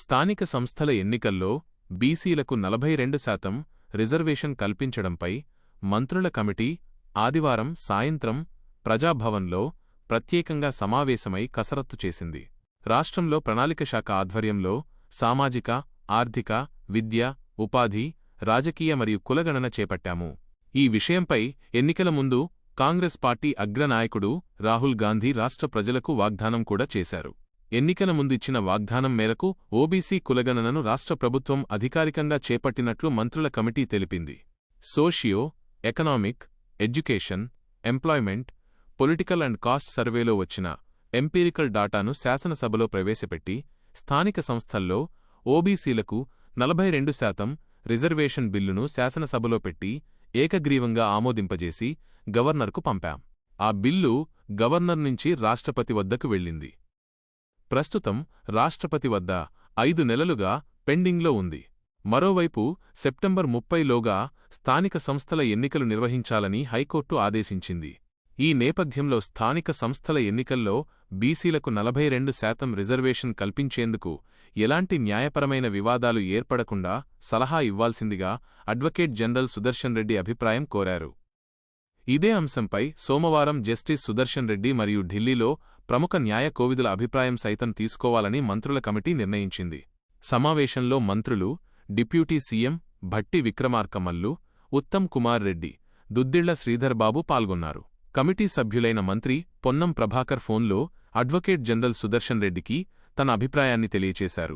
స్థానిక సంస్థల ఎన్నికల్లో బీసీలకు నలభై రెండు శాతం రిజర్వేషన్ కల్పించడంపై మంత్రుల కమిటీ ఆదివారం సాయంత్రం ప్రజాభవన్లో ప్రత్యేకంగా సమావేశమై కసరత్తు చేసింది. రాష్ట్రంలో ప్రణాళిక శాఖ ఆధ్వర్యంలో సామాజిక ఆర్థిక విద్య ఉపాధి రాజకీయ మరియు కులగణన చేపట్టాము. ఈ విషయంపై ఎన్నికల ముందు కాంగ్రెస్ పార్టీ అగ్రనాయకుడు రాహుల్ గాంధీ రాష్ట్ర ప్రజలకు వాగ్దానం కూడా చేశారు. ఎన్నికల ముందిచ్చిన వాగ్దానం మేరకు ఓబీసీ కులగణనను రాష్ట్ర ప్రభుత్వం అధికారికంగా చేపట్టినట్లు మంత్రుల కమిటీ తెలిపింది. Socio economic education employment political and caste సర్వేలో వచ్చిన ఎంపీరికల్ డాటాను శాసనసభలో ప్రవేశపెట్టి స్థానిక సంస్థల్లో ఓబీసీలకు నలభై రెండు శాతం రిజర్వేషన్ బిల్లును శాసనసభలో పెట్టి ఏకగ్రీవంగా ఆమోదింపజేసి గవర్నర్కు పంపాం. ఆ బిల్లు గవర్నర్ నుంచి రాష్ట్రపతి వద్దకు వెళ్ళింది. ప్రస్తుతం రాష్ట్రపతి వద్ద ఐదు నెలలుగా పెండింగ్లో ఉంది. మరోవైపు సెప్టెంబర్ ముప్పైలోగా స్థానిక సంస్థల ఎన్నికలు నిర్వహించాలని హైకోర్టు ఆదేశించింది. ఈ నేపథ్యంలో స్థానిక సంస్థల ఎన్నికల్లో బీసీలకు నలభై రెండు శాతం రిజర్వేషన్ కల్పించేందుకు ఎలాంటి న్యాయపరమైన వివాదాలు ఏర్పడకుండా సలహా ఇవ్వాల్సిందిగా అడ్వకేట్ జనరల్ సుదర్శన్ రెడ్డి అభిప్రాయం కోరారు. ఇదే అంశంపై సోమవారం జస్టిస్ సుదర్శన్ రెడ్డి మరియు ఢిల్లీలో ప్రముఖ న్యాయ కోవిదుల అభిప్రాయం సైతం తీసుకోవాలని మంత్రుల కమిటీ నిర్ణయించింది. సమావేశంలో మంత్రులు డిప్యూటీ సీఎం భట్టి విక్రమార్కమల్లు ఉత్తమ్ కుమార్ రెడ్డి దుద్దిళ్ళ శ్రీధర్ బాబు పాల్గొన్నారు. కమిటీ సభ్యులైన మంత్రి పొన్నం ప్రభాకర్ ఫోన్లో అడ్వకేట్ జనరల్ సుదర్శన్ రెడ్డికి తన అభిప్రాయాన్ని తెలియచేశారు.